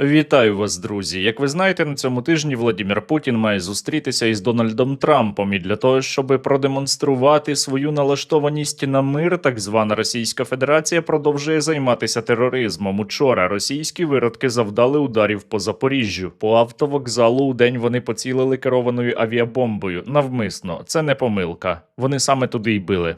Вітаю вас, друзі. Як ви знаєте, на цьому тижні Владімір Путін має зустрітися із Дональдом Трампом. І для того, щоб продемонструвати свою налаштованість на мир, так звана Російська Федерація продовжує займатися тероризмом. Учора російські виродки завдали ударів по Запоріжжю. По автовокзалу у день вони поцілили керованою авіабомбою. Навмисно, це не помилка. Вони саме туди й били.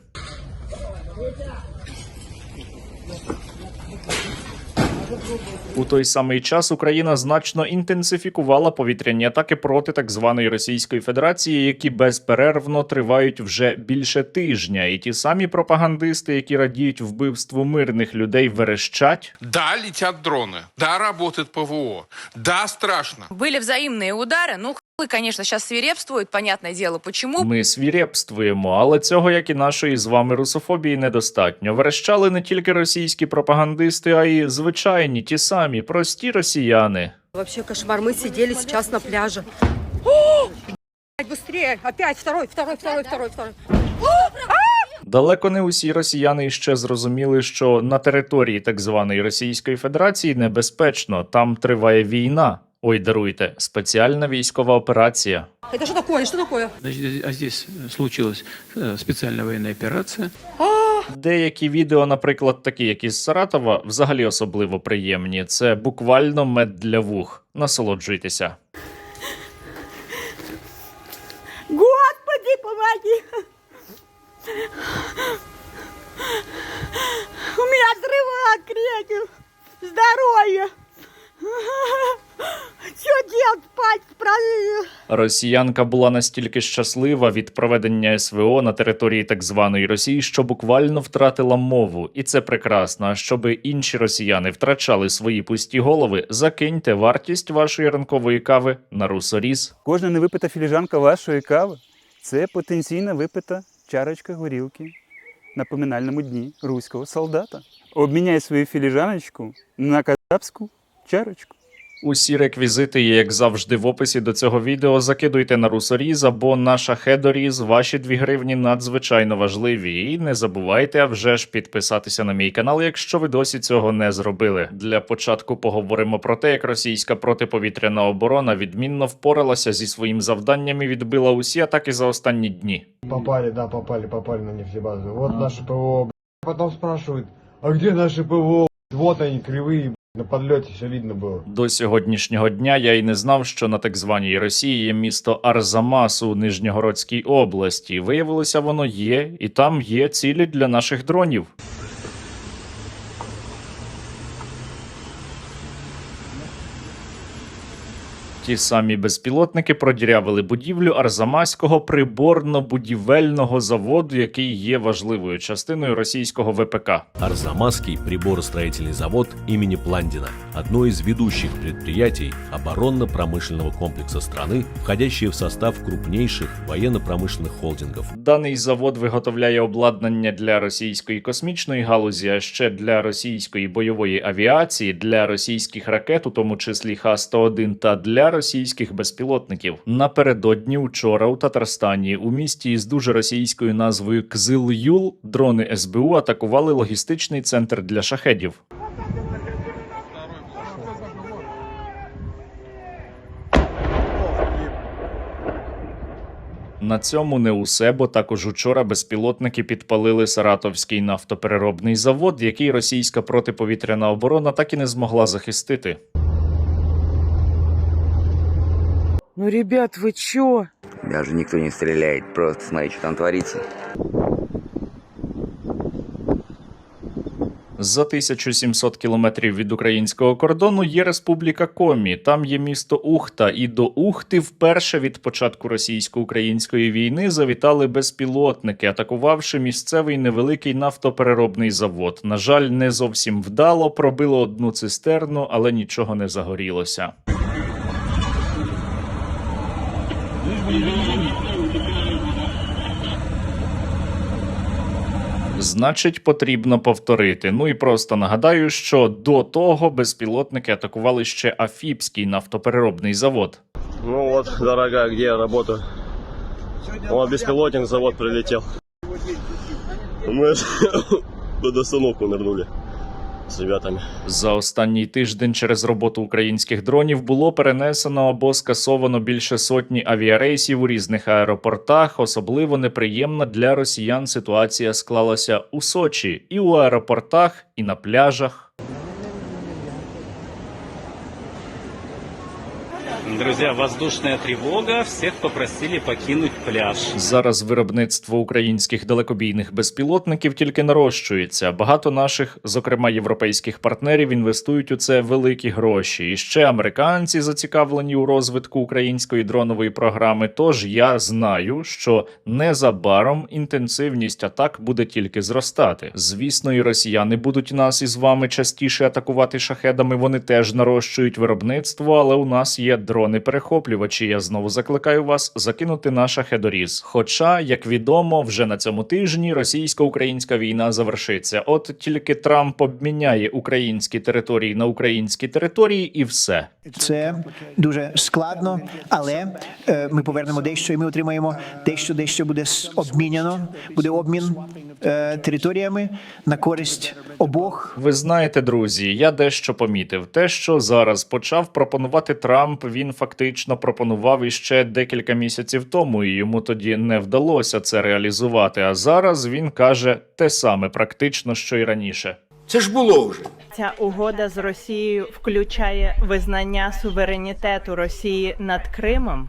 У той самий час Україна значно інтенсифікувала повітряні атаки проти так званої Російської Федерації, які безперервно тривають вже більше тижня. І ті самі пропагандисти, які радіють вбивству мирних людей, верещать. Да, летят дроны. Да, работает ПВО. Да, страшно. Были взаимные удары. Ну, хуй, конечно, сейчас свирепствует, понятное дело, почему. Ми свірепствуємо, але цього, як і нашої з вами русофобії, недостатньо. Верещали не тільки російські пропагандисти, а й звичайні, ті самі, прості росіяни. Вообще кошмар. Мы сидели сейчас на пляже. О, блядь, Быстрее! Опять второй, второй, второй, второй, второй. Далеко не усі росіяни ще зрозуміли, що на території так званої Російської Федерації небезпечно, там триває війна. Ой, даруйте, спеціальна військова операція. Это что такое? Что такое? Значит, а здесь э, случилась э, специальная военная операция. Деякі відео, наприклад, такі, як із Саратова, взагалі особливо приємні. Це буквально мед для вух. Насолоджуйтеся. Господи, помоги! У меня взрывает крекер. Здоровье! Росіянка була настільки щаслива від проведення СВО на території так званої Росії, що буквально втратила мову, і це прекрасно. А щоби інші росіяни втрачали свої пусті голови, закиньте вартість вашої ранкової кави на русоріз. Кожна невипита філіжанка вашої кави це потенційно випита чарочка горілки на поминальному дні руського солдата. Обміняй свою філіжаночку на казапську чарочку. Усі реквізити є, як завжди, в описі до цього відео. Закидуйте на русоріз або на шахедоріз. Ваші дві гривні надзвичайно важливі. І не забувайте а вже ж підписатися на мій канал, якщо ви досі цього не зробили. Для початку поговоримо про те, як російська протиповітряна оборона відмінно впоралася зі своїм завданням і відбила усі атаки за останні дні. Попали, да, попали, попали на нефтебазу. Вот наше ПВО. б***ь. Потом спрашивают, а где наши ПВО? Вот они, кривые, б***ь. На подльоті все видно було. До сьогоднішнього дня я й не знав, що на так званій Росії є місто Арзамас у Нижньогородській області. Виявилося, воно є, і там є цілі для наших дронів. Ті самі безпілотники продірявили будівлю Арзамаського приборно-будівельного заводу, який є важливою частиною російського ВПК. Арзамасский приборостроительный завод имени Пландина – одно из ведущих предприятий оборонно-промышленного комплекса страны, входящее в состав крупнейших военно-промышленных холдингов. Даний завод виготовляє обладнання для російської космічної галузі, а ще для російської бойової авіації, для російських ракет, у тому числі Х-101, та для російських безпілотників. Напередодні вчора у Татарстані у місті із дуже російською назвою Кзил-Юл дрони СБУ атакували логістичний центр для шахедів. На цьому не усе, бо також учора безпілотники підпалили Саратовський нафтопереробний завод, який російська протиповітряна оборона так і не змогла захистити. Ну, ребят, вы чё? Даже никто не стреляет, просто смотри, что там творится. За 1700 кілометрів від українського кордону є республіка Комі. Там є місто Ухта, і до Ухти вперше від початку російсько-української війни завітали безпілотники, атакувавши місцевий невеликий нафтопереробний завод. На жаль, не зовсім вдало пробило одну цистерну, але нічого не загорілося. Значить, потрібно повторити. Ну і просто нагадаю, що до того безпілотники атакували ще Афіпський нафтопереробний завод. Ну вот, дорогая, где я работаю? Вот беспилотник завод прилетел. Мы аж под остановку нырнули. С ребятами. За останній тиждень через роботу українських дронів було перенесено або скасовано більше сотні авіарейсів у різних аеропортах. Особливо неприємна для росіян ситуація склалася у Сочі і у аеропортах, і на пляжах. Друзья, воздушная тревога. Всех попросили покинуть пляж. Зараз виробництво українських далекобійних безпілотників тільки нарощується. Багато наших, зокрема європейських партнерів, інвестують у це великі гроші. І ще американці зацікавлені у розвитку української дронової програми. Тож я знаю, що незабаром інтенсивність атак буде тільки зростати. Звісно, і росіяни будуть нас із вами частіше атакувати шахедами. Вони теж нарощують виробництво, але у нас є дрони-перехоплювачі. Я знову закликаю вас закинути на шахедоріз. Хоча, як відомо, вже на цьому тижні російсько-українська війна завершиться. От тільки Трамп обміняє українські території на українські території, і все. Це дуже складно, але е, ми повернемо дещо, і ми отримаємо дещо, дещо буде обміняно. Буде обмін територіями на користь обох. Ви знаєте, друзі, я дещо помітив. Те, що зараз почав пропонувати Трамп, він фактично пропонував іще декілька місяців тому, і йому тоді не вдалося це реалізувати. А зараз він каже те саме, практично, що й раніше. Це ж було вже. Ця угода з Росією включає визнання суверенітету Росії над Кримом.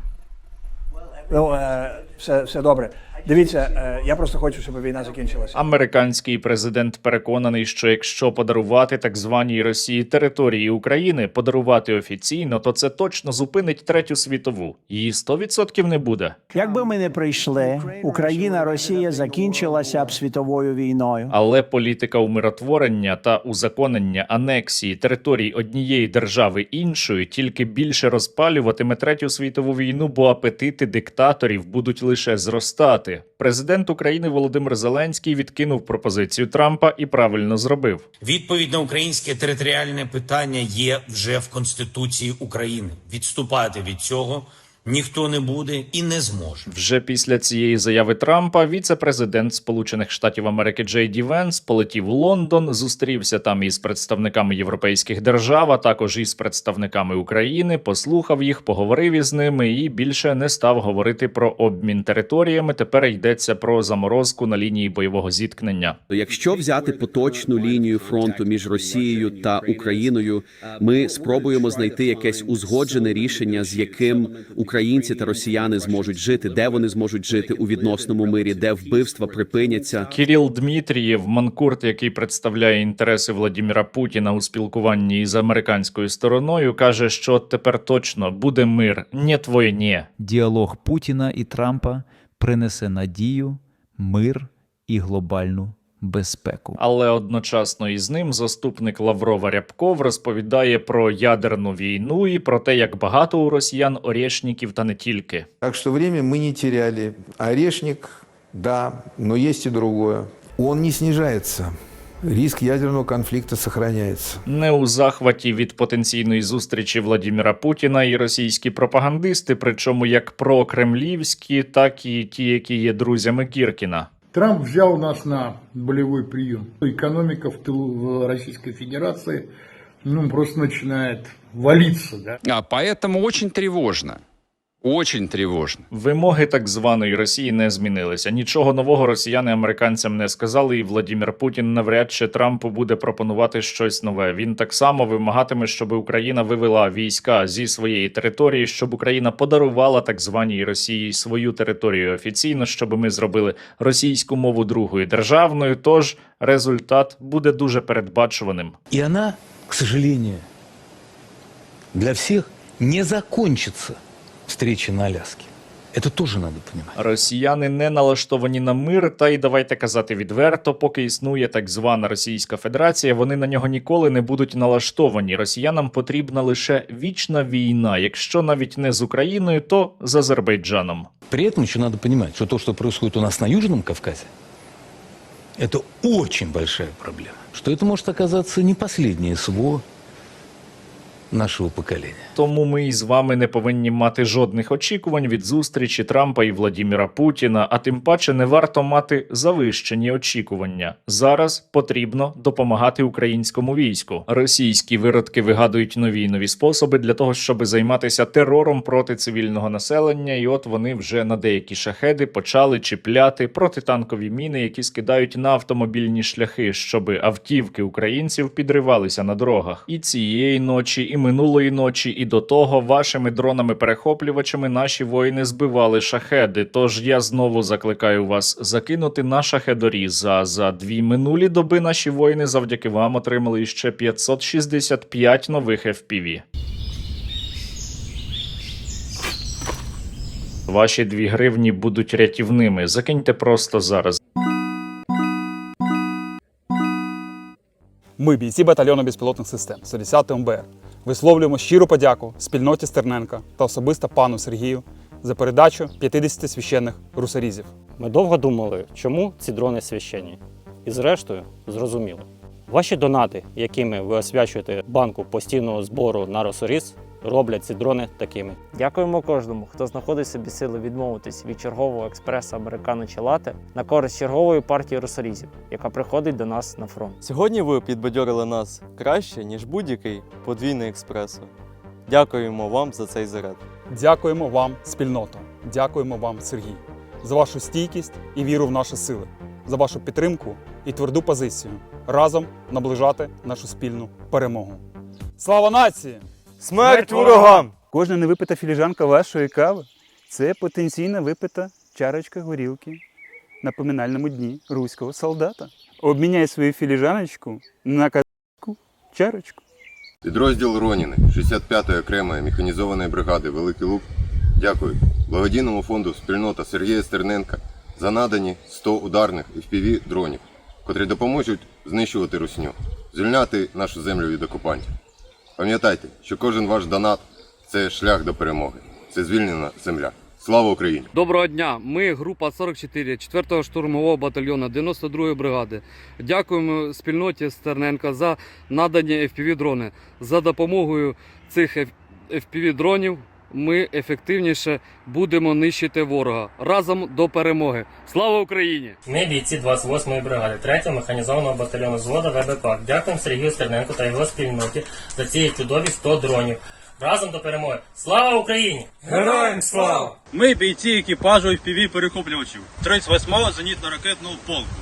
Ну, е, все, все добре. Дивіться, е, я просто хочу, щоб війна закінчилася. Американський президент переконаний, що якщо подарувати так званій Росії території України, подарувати офіційно, то це точно зупинить третю світову. Її 100% не буде. Якби ми не прийшли, Україна, Росія закінчилася б світовою війною. Але політика умиротворення та узаконення анексії територій однієї держави іншої тільки більше розпалюватиме третю світову війну, бо апетити диктаторів будуть лише зростати. Президент України Володимир Зеленський відкинув пропозицію Трампа і правильно зробив. Відповідь на українське територіальне питання є вже в Конституції України. Відступати від цього ніхто не буде і не зможе. Вже після цієї заяви Трампа віце-президент Сполучених Штатів Америки Джей Ді Венс полетів у Лондон, зустрівся там із представниками європейських держав, а також із представниками України, послухав їх, поговорив із ними і більше не став говорити про обмін територіями. Тепер йдеться про заморозку на лінії бойового зіткнення. Якщо взяти поточну лінію фронту між Росією та Україною, ми спробуємо знайти якесь узгоджене рішення, з яким українці та росіяни зможуть жити, де вони зможуть жити у відносному мирі, де вбивства припиняться. Кіріл Дмитрієв, манкурт, який представляє інтереси Владіміра Путіна у спілкуванні із американською стороною, каже, що тепер точно буде мир, не війні. Діалог Путіна і Трампа принесе надію, мир і глобальну безпеку. Але одночасно із ним заступник Лаврова Рябков розповідає про ядерну війну і про те, як багато у росіян орєшників та не тільки. Так что время мы не теряли. Орешник, да, но есть и другое. Он не снижается. Риск ядерного конфликта сохраняется. Не у захваті від потенційної зустрічі Владіміра Путіна і російські пропагандисти, причому як прокремлівські, так і ті, які є друзями Кіркіна. Трамп взял нас на болевой прием. Экономика в тылу в Российской Федерации ну, просто начинает валиться. Да? А поэтому очень тревожно. Очень тревожно. Вимоги так званої Росії не змінилися. Нічого нового росіяни американцям не сказали, і Владімір Путін навряд чи Трампу буде пропонувати щось нове. Він так само вимагатиме, щоб Україна вивела війська зі своєї території, щоб Україна подарувала так званій Росії свою територію офіційно, щоб ми зробили російську мову другою державною. Тож результат буде дуже передбачуваним. И она, к сожалению, для всех не закончится встреча на Аляске. Это тоже надо понимать. Росіяни не налаштовані на мир, та й давайте казати відверто, поки існує так звана Російська Федерація, вони на нього ніколи не будуть налаштовані. Росіянам потрібна лише вічна війна, якщо навіть не з Україною, то з Азербайджаном. При этом еще надо понимать, что то, что происходит у нас на Южном Кавказе, это очень большая проблема. Что это может оказаться не последнее СВО нашего поколения. Тому ми із вами не повинні мати жодних очікувань від зустрічі Трампа і Владіміра Путіна, а тим паче не варто мати завищені очікування. Зараз потрібно допомагати українському війську. Російські виродки вигадують нові нові способи для того, щоб займатися терором проти цивільного населення. І от вони вже на деякі шахеди почали чіпляти протитанкові міни, які скидають на автомобільні шляхи, щоб автівки українців підривалися на дорогах. І цієї ночі, і минулої ночі, і до того вашими дронами-перехоплювачами наші воїни збивали шахеди. Тож я знову закликаю вас закинути на шахедоріз. А за дві минулі доби наші воїни завдяки вам отримали ще 565 нових FPV. Ваші дві гривні будуть рятівними. Закиньте просто зараз. Ми, бійці батальйону безпілотних систем 110 МБР, висловлюємо щиру подяку спільноті Стерненка та особисто пану Сергію за передачу 50 священних русарізів. Ми довго думали, чому ці дрони священні. І зрештою зрозуміли. Ваші донати, якими ви освячуєте банку постійного збору на Росоріс, роблять ці дрони такими. Дякуємо кожному, хто знаходить собі сили відмовитись від чергового експреса американо чи лати на користь чергової партії русорізів, яка приходить до нас на фронт. Сьогодні ви підбадьорили нас краще, ніж будь-який подвійний експресо. Дякуємо вам за цей заряд. Дякуємо вам, спільнота. Дякуємо вам, Сергій, за вашу стійкість і віру в наші сили, за вашу підтримку і тверду позицію разом наближати нашу спільну перемогу. Слава нації! Смерть ворогам! Кожна невипита філіжанка вашої кави це потенційно випита чарочка горілки на поминальному дні руського солдата. Обміняй свою філіжаночку на казацьку чарочку. Підрозділ Роніни 65-ї окремої механізованої бригади Великий Лук дякую благодійному фонду спільнота Сергія Стерненка за надані 100 ударних FPV дронів, котрі допоможуть знищувати русню, звільняти нашу землю від окупантів. Пам'ятайте, що кожен ваш донат це шлях до перемоги, це звільнена земля. Слава Україні! Доброго дня! Ми група 44 4-го штурмового батальйону 92-ї бригади. Дякуємо спільноті Стерненка за надані FPV-дрони. За допомогою цих FPV-дронів ми ефективніше будемо нищити ворога разом до перемоги. Слава Україні! Ми бійці 28-ї бригади, 3-го механізованого батальйону взводу ВБК. Дякуємо Сергію Стерненку та його спільноті за ці чудові 100 дронів. Разом до перемоги. Слава Україні! Героям слава! Ми бійці екіпажу FPV перехоплювачів 38-го зенітно-ракетного полку.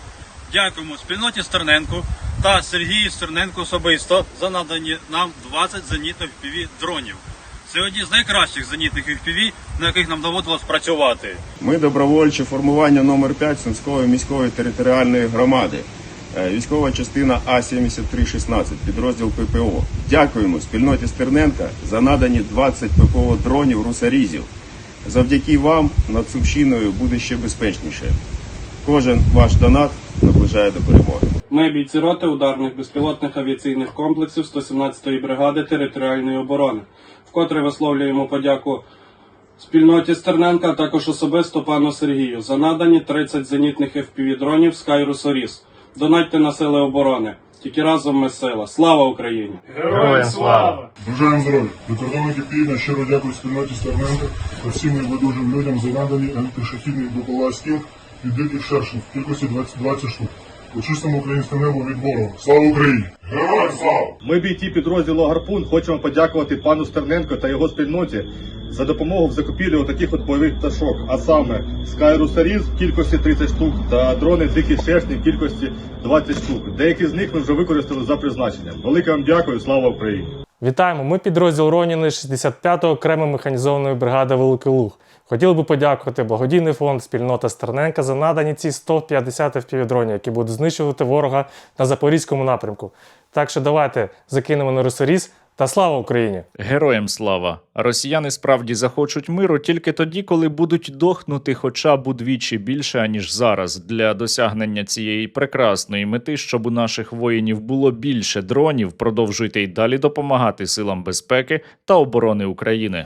Дякуємо спільноті Стерненку та Сергію Стерненку особисто за надані нам 20 зенітних FPV дронів. Це одні з найкращих зенітних FPV, на яких нам доводилось працювати. Ми добровольче формування номер 5 Сумської міської територіальної громади. Е, Військова частина А-7316, підрозділ ППО. Дякуємо спільноті Стерненка за надані 20 ППО дронів русарізів. Завдяки вам над Сумщиною буде ще безпечніше. Кожен ваш донат наближає до перемоги. Ми бійці роти ударних безпілотних авіаційних комплексів 117-ї бригади територіальної оборони, вкотре висловлюємо подяку спільноті Стерненка, а також особисто пану Сергію за надані 30 зенітних FPV-дронів Skyrus Оріс. Донатьте на сили оборони. Тільки разом ми сила. Слава Україні! Героям слава! Бажаємо здоров'я. Прикордонники Півдня щиро дякую спільноті Стерненка та всім небайдужим людям за надані антишахідні БПЛА «Стінг» від диких шершень в кількості 20, 20 штук. У чистому українському небо від ворога. Слава Україні! Героям слава! Ми бійці підрозділу Гарпун хочемо подякувати пану Стерненко та його спільноті за допомогу в закупівлі таких от бойових пташок, а саме Skyrus Aris в кількості 30 штук та дрони дикі шершні в кількості 20 штук. Деякі з них ми вже використали за призначенням. Велике вам дякую, слава Україні! Вітаємо! Ми підрозділ Роніни 65-го окремої механізованої бригади Великий Луг. Хотіли би подякувати благодійний фонд спільнота Стерненка за надані ці 150 FPV-дронів, які будуть знищувати ворога на запорізькому напрямку. Так що давайте закинемо на русоріз та слава Україні! Героям слава! Росіяни справді захочуть миру тільки тоді, коли будуть дохнути хоча б удвічі більше, аніж зараз. Для досягнення цієї прекрасної мети, щоб у наших воїнів було більше дронів, продовжуйте й далі допомагати силам безпеки та оборони України.